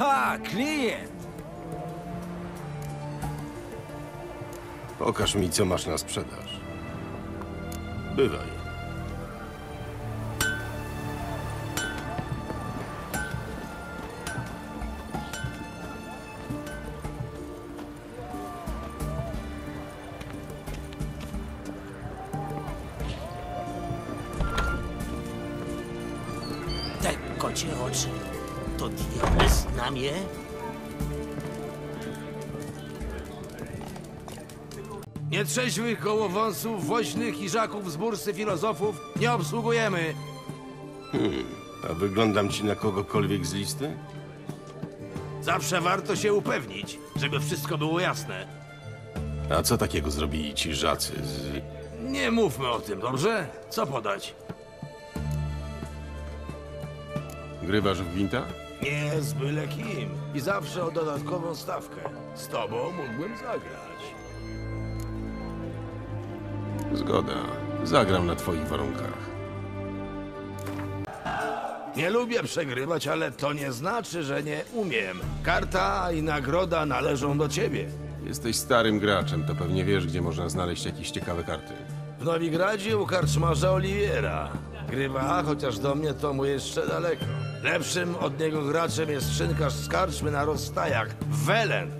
Ha, klient! Pokaż mi, co masz na sprzedaż. Bywaj. Nietrzeźwych gołowąsów, woźnych iżaków z bursy filozofów nie obsługujemy. A wyglądam ci na kogokolwiek z listy? Zawsze warto się upewnić, żeby wszystko było jasne. A co takiego zrobili ci żacy z... Nie mówmy o tym, dobrze? Co podać? Grywasz w gwinta? Nie z byle kim. I zawsze o dodatkową stawkę. Z tobą mógłbym zagrać. Zgoda. Zagram na twoich warunkach. Nie lubię przegrywać, ale to nie znaczy, że nie umiem. Karta i nagroda należą do ciebie. Jesteś starym graczem, to pewnie wiesz, gdzie można znaleźć jakieś ciekawe karty. W Nowigradzie u karczmarza Oliwiera. Grywa, chociaż do mnie to mu jeszcze daleko. Lepszym od niego graczem jest szynkarz z karczmy na rozstajach. Welen.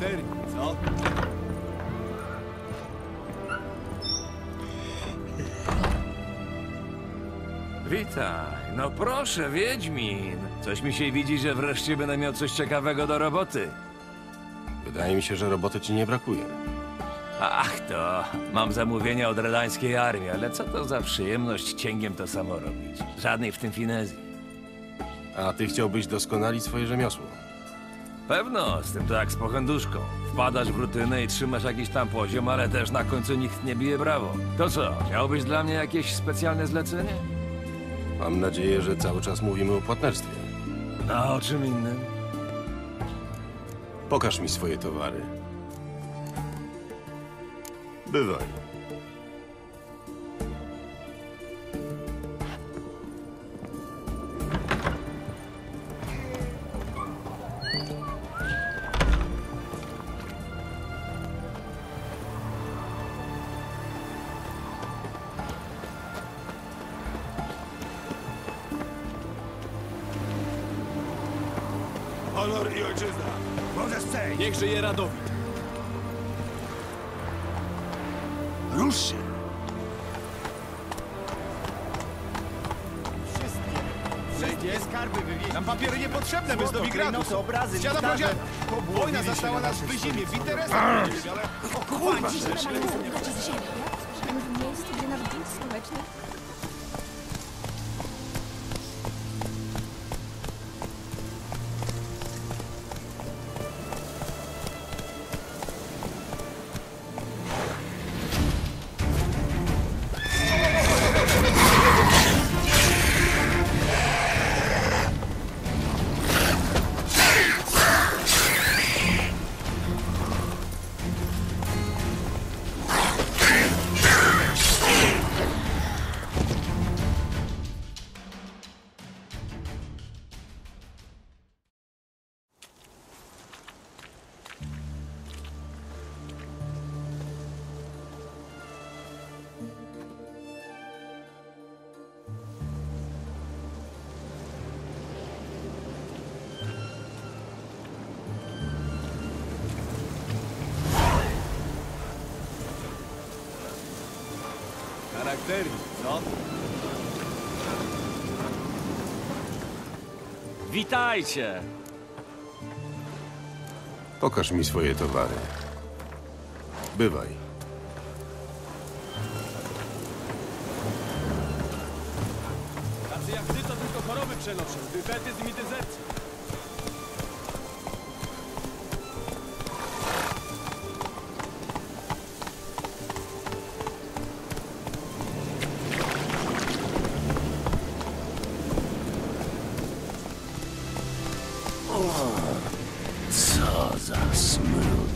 Charakterni, co? Witaj. No proszę, Wiedźmin. Coś mi się widzi, że wreszcie będę miał coś ciekawego do roboty. Wydaje mi się, że roboty ci nie brakuje. Ach to, mam zamówienia od redańskiej armii, ale co to za przyjemność cięgiem to samo robić? Żadnej w tym finezji. A ty chciałbyś doskonalić swoje rzemiosło. Pewno, z tym to jak z pochenduszką. Wpadasz w rutynę i trzymasz jakiś tam poziom, ale też na końcu nikt nie bije brawo. To co, miałbyś dla mnie jakieś specjalne zlecenie? Mam nadzieję, że cały czas mówimy o płatnerstwie. A o czym innym? Pokaż mi swoje towary. Bywaj. Niech żyje Radowid. Rusz się. Wszędzie skarby wywieźć. Nam papiery niepotrzebne bez Nowigradu. Noce, obrazy, Siada militarzy. podział. Pobłogi Wojna zastała na nas w wyzimie, w interesach przecież, ale... Dziś normalnie ubrać z ziemi. Słyszałem w miejscu, gdzie nawet dzień społeczny. Charakterni, co? Witajcie! Pokaż mi swoje towary. Bywaj. Tacy jak ty to tylko choroby przenoszą. Dyfetyzm i dezercję. Saws are smooth.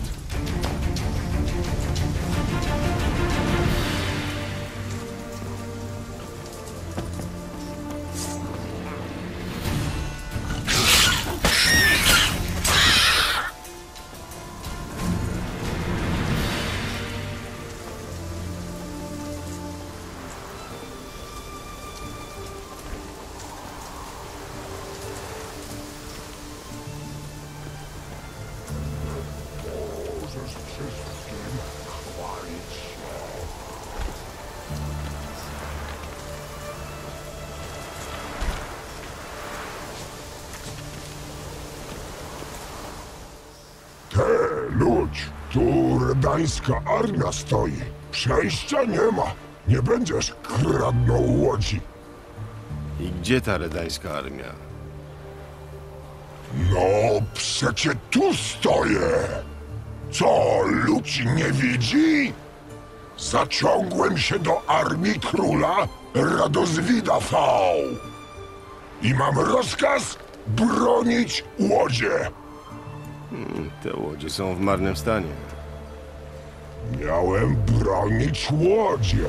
Tu redańska armia stoi. Przejścia nie ma. Nie będziesz kradnął łodzi. I gdzie ta redańska armia? No, przecie tu stoję. Co, ludzi nie widzi? Zaciągłem się do armii króla Radozwida V. I mam rozkaz bronić łodzie. Te łodzie są w marnym stanie. Miałem bronić łodzie,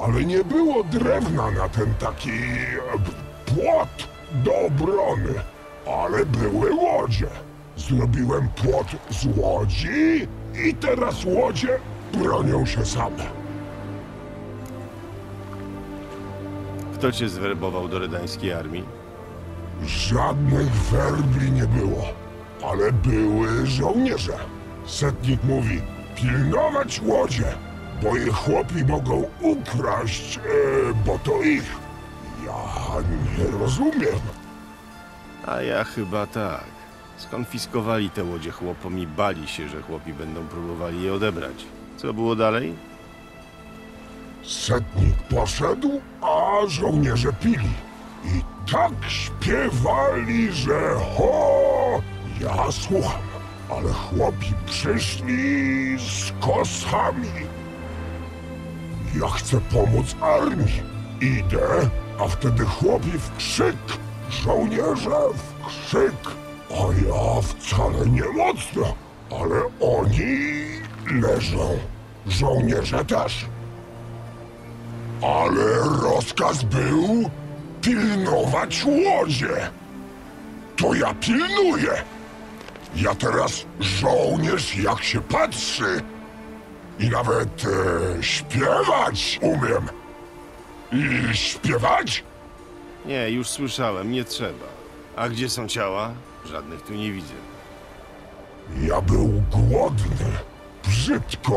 ale nie było drewna na ten taki e, płot do obrony. Ale były łodzie. Zrobiłem płot z łodzi i teraz łodzie bronią się same. Kto cię zwerbował do redańskiej armii? Żadnych werbli nie było, ale były żołnierze. Setnik mówi, pilnować łodzie, bo je chłopi mogą ukraść, e, bo to ich. Ja nie rozumiem. A ja chyba tak. Skonfiskowali te łodzie chłopom i bali się, że chłopi będą próbowali je odebrać. Co było dalej? Setnik poszedł, a żołnierze pili. I tak śpiewali, że ho! Ja słucham, ale chłopi przyszli z kosami. Ja chcę pomóc armii. Idę, a wtedy chłopi w krzyk, żołnierze w krzyk. A ja wcale nie mocno, ale oni leżą. Żołnierze też. Ale rozkaz był pilnować łodzie. To ja pilnuję. Ja teraz żołnierz jak się patrzy. I nawet e, śpiewać umiem. I śpiewać? Nie, już słyszałem, nie trzeba. A gdzie są ciała? Żadnych tu nie widzę. Ja był głodny. Brzydko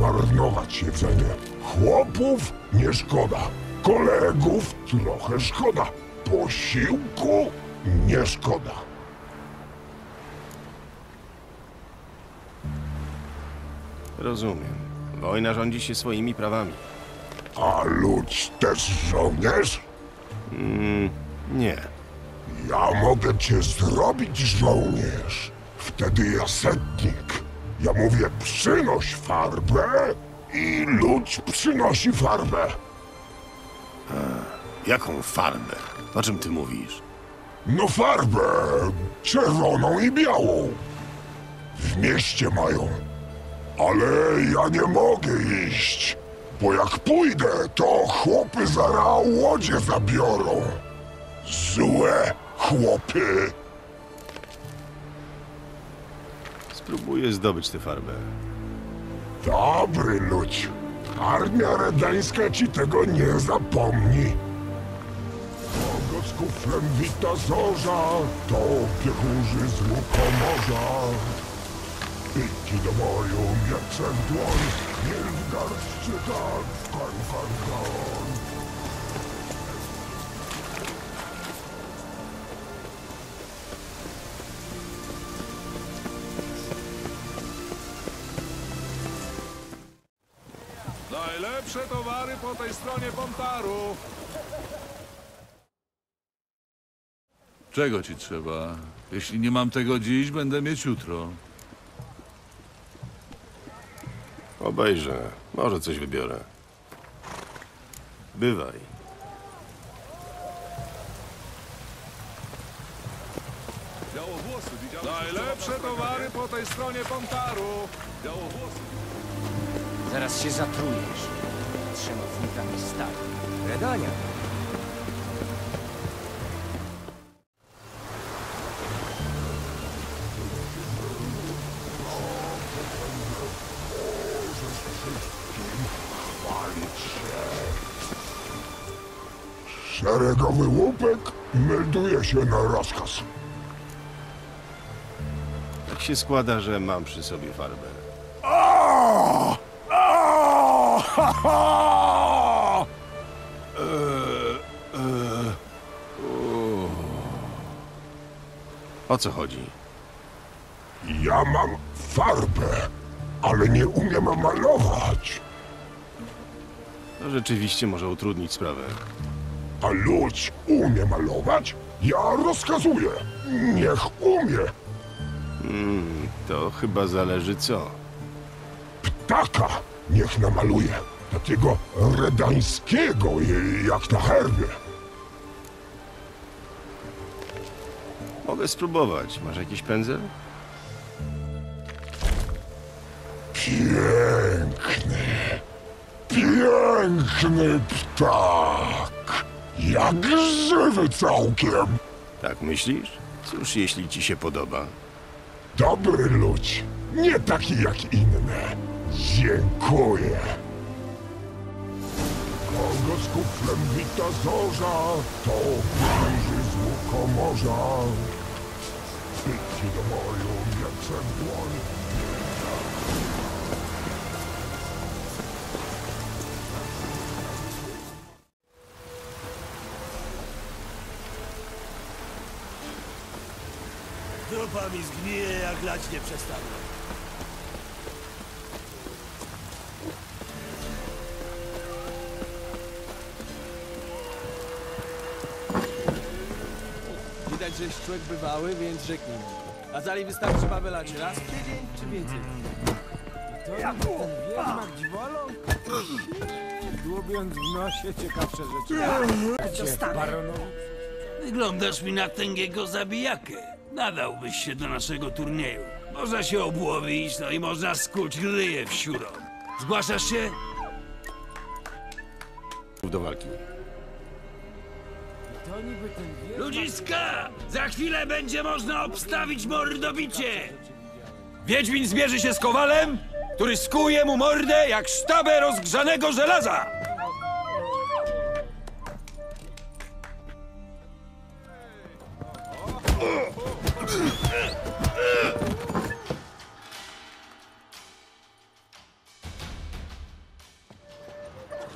marnować jedzenie. Chłopów nie szkoda. Kolegów trochę szkoda. Posiłku nie szkoda. Rozumiem. Wojna rządzi się swoimi prawami. A ludź też żołnierz? Nie. Ja mogę cię zrobić żołnierz. Wtedy ja setnik. Ja mówię przynoś farbę i ludź przynosi farbę. Jaką farbę? O czym ty mówisz? No farbę czerwoną i białą. W mieście mają. Ale ja nie mogę iść, bo jak pójdę, to chłopy zara łodzie zabiorą. Złe chłopy. Spróbuję zdobyć tę farbę. Dobry ludź. Armia redańska ci tego nie zapomni. Kogo z kuflem wita zorza, to piechurzy z łukomorza. Idź do mieczem w dłoń, koń, koń. Najlepsze towary po tej stronie Pontaru. Czego ci trzeba? Jeśli nie mam tego dziś, będę mieć jutro. Obejrzę. Może coś wybiorę. Bywaj. Najlepsze towary po tej stronie Pontaru. Białowłosy. Zaraz się zatrujesz. Trzemownikami stali. Redania. Szeregowy łupek melduje się na rozkaz. Tak się składa, że mam przy sobie farbę. O co chodzi? Ja mam farbę, ale nie umiem malować. To rzeczywiście może utrudnić sprawę. A ludź umie malować? Ja rozkazuję. Niech umie. To chyba zależy co. Taka niech namaluje. Takiego redańskiego, jak na herbie. Mogę spróbować. Masz jakiś pędzel? Piękny, piękny ptak. Jak żywy całkiem. Tak myślisz? Cóż, jeśli ci się podoba. Dobry ludź, nie taki jak inne. Dziękuję. Kogo z kuflem wita zorza, to bliży z łukomorza. Idźcie do moją mieczem dłoń. Dupa mi zgnije, jak lać nie przestanę. Widać, że jest człowiek bywały, więc rzeknij mi. A zali wystarczy babelać raz w tydzień, czy więcej? I to jak ten wiedźmak dziwolą? Dłubiąc w nosie ciekawsze rzeczy. Baronowi Wyglądasz mi na tęgiego zabijakę. Nadałbyś się do naszego turnieju. Można się obłowić, no i można skuć ryje w siurą. Zgłaszasz się? Do walki. to niby ten wiedźmak... Ludziska! Za chwilę będzie można obstawić mordobicie! Wiedźmin zmierzy się z kowalem, który skuje mu mordę jak sztabę rozgrzanego żelaza!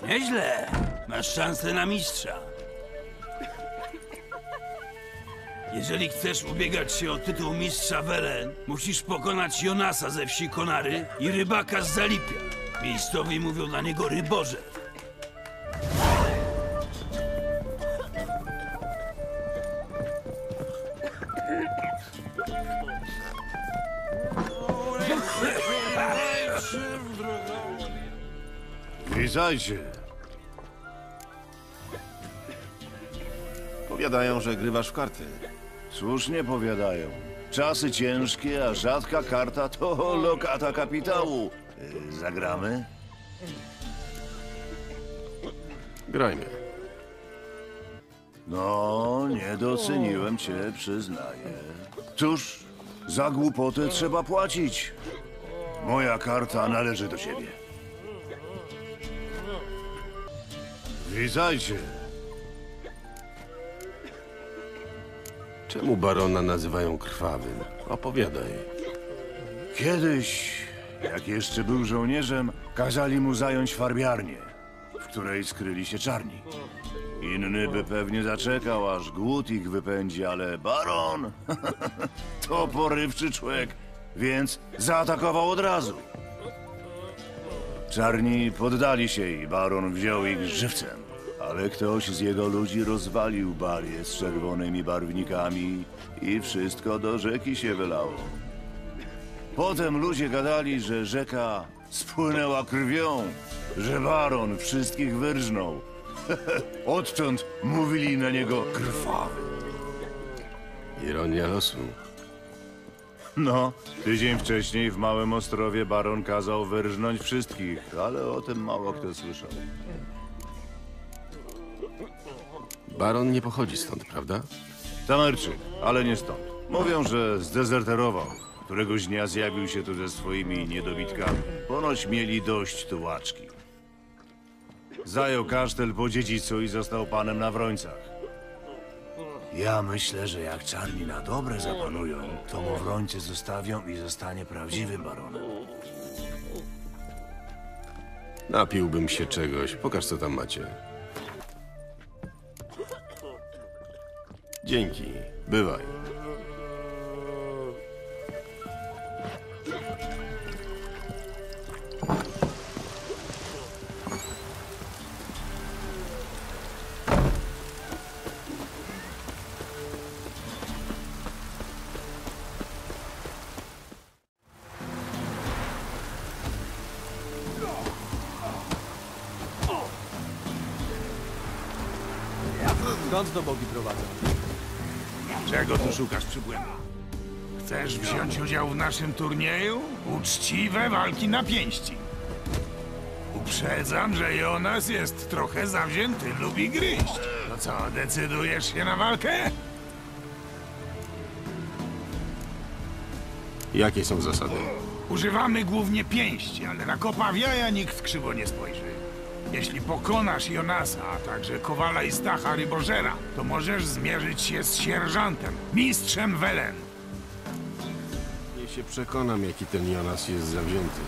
Nieźle. Masz szansę na mistrza. Jeżeli chcesz ubiegać się o tytuł mistrza Welen, musisz pokonać Jonasa ze wsi Konary i rybaka z Zalipia. Miejscowi mówią na niego ryborze. Witajcie. Powiadają, że grywasz w karty. Słusznie powiadają. Czasy ciężkie, a rzadka karta to lokata kapitału. Y, Zagramy? Grajmy. No, nie doceniłem cię, przyznaję. Cóż, za głupotę trzeba płacić. Moja karta należy do ciebie. Witajcie. Czemu barona nazywają krwawym? Opowiadaj. Kiedyś, jak jeszcze był żołnierzem, kazali mu zająć farbiarnię, w której skryli się czarni. Inny by pewnie zaczekał, aż głód ich wypędzi, ale baron to porywczy człowiek, więc zaatakował od razu. Czarni poddali się i baron wziął ich żywcem. Ale ktoś z jego ludzi rozwalił barię z czerwonymi barwnikami i wszystko do rzeki się wylało. Potem ludzie gadali, że rzeka spłynęła krwią, że baron wszystkich wyrżnął. Odtąd mówili na niego krwawy. Ironia losu. No, tydzień wcześniej w Małym Ostrowie baron kazał wyrżnąć wszystkich, ale o tym mało kto słyszał. Baron nie pochodzi stąd, prawda? Tamerczyk, ale nie stąd. Mówią, że zdezerterował. Któregoś dnia zjawił się tu ze swoimi niedobitkami. Ponoć mieli dość tułaczki. Zajął kasztel po dziedzicu i został panem na Wrońcach. Ja myślę, że jak czarni na dobre zapanują, to mu Wrońcy zostawią i zostanie prawdziwym baronem. Napiłbym się czegoś. Pokaż, co tam macie. Dzięki. Bywaj. Skąd to bogi prowadzą? Czego tu szukasz, przybłędo? Chcesz wziąć udział w naszym turnieju? Uczciwe walki na pięści. Uprzedzam, że Jonas jest trochę zawzięty, lubi gryźć. To co, decydujesz się na walkę? Jakie są zasady? Używamy głównie pięści, ale na kopa w jaja nikt krzywo nie spojrzy. Jeśli pokonasz Jonasa, a także Kowala i Stacha Rybożera, to możesz zmierzyć się z sierżantem, mistrzem Welen. Nie się przekonam, jaki ten Jonas jest zawzięty.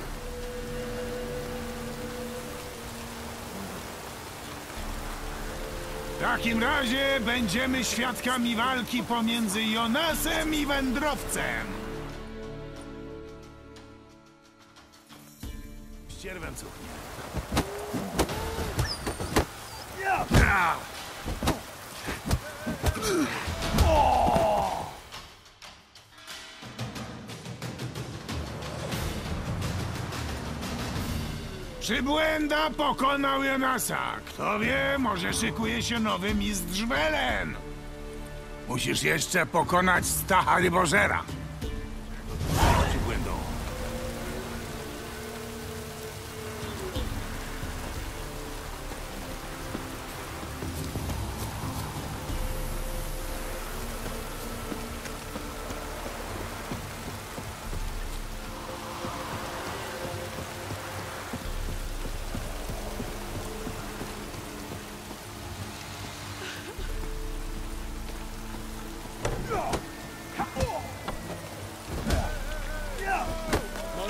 W takim razie będziemy świadkami walki pomiędzy Jonasem i wędrowcem. Ja! O! Przybłęda pokonał Jonasa. Kto wie, może szykuje się nowy mistrz Welen. Musisz jeszcze pokonać Stacha Rybożera.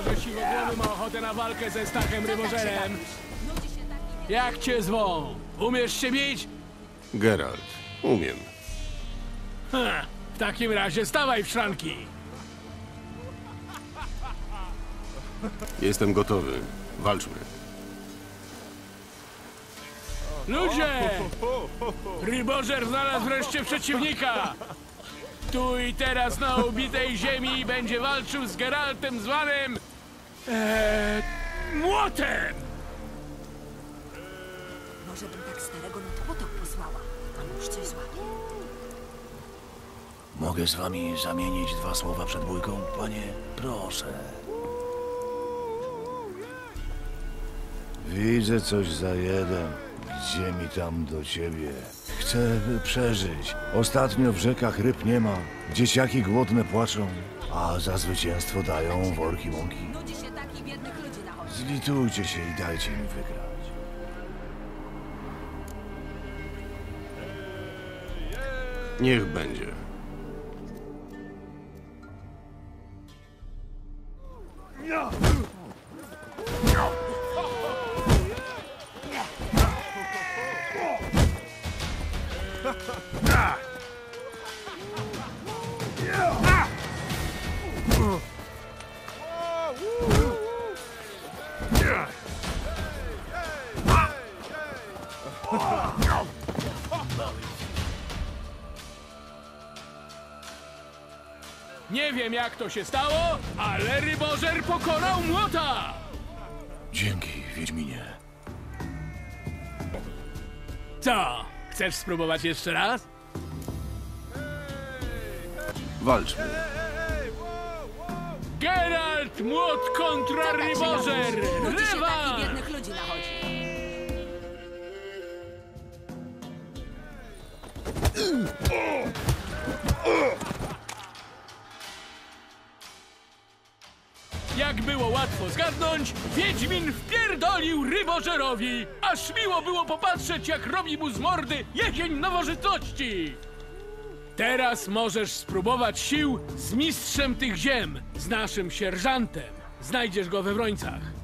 Siwogłowy ma ochotę na walkę ze Stachem Rybożerem? Jak cię zwą? Umiesz się bić? Geralt. Umiem. Ha, w takim razie stawaj w szranki. Jestem gotowy. Walczmy. Ludzie! Rybożer znalazł wreszcie przeciwnika! Tu i teraz na ubitej ziemi będzie walczył z Geraltem zwanym... Eee, młotem! Może bym tak starego na potok posłała. A może coś złapie? Mogę z wami zamienić dwa słowa przed bójką, panie? Proszę. Widzę coś za jeden. Gdzie mi tam do ciebie? Chcę przeżyć. Ostatnio w rzekach ryb nie ma. Dzieciaki głodne płaczą, a za zwycięstwo dają worki mąki. Zlitujcie się i dajcie mi wygrać. Niech będzie. Wiem jak to się stało, ale Rybożer pokonał młota! Dzięki, Wiedźminie. Co? Chcesz spróbować jeszcze raz? Walczmy. Geralt Młot kontra Rybożer! Nudzi się Rewanż! takich biednych ludzi nachodzi. Jak było łatwo zgadnąć, Wiedźmin wpierdolił rybożerowi! Aż miło było popatrzeć, jak robi mu z mordy jesień nowożytności! Teraz możesz spróbować sił z mistrzem tych ziem, z naszym sierżantem. Znajdziesz go we Wrońcach.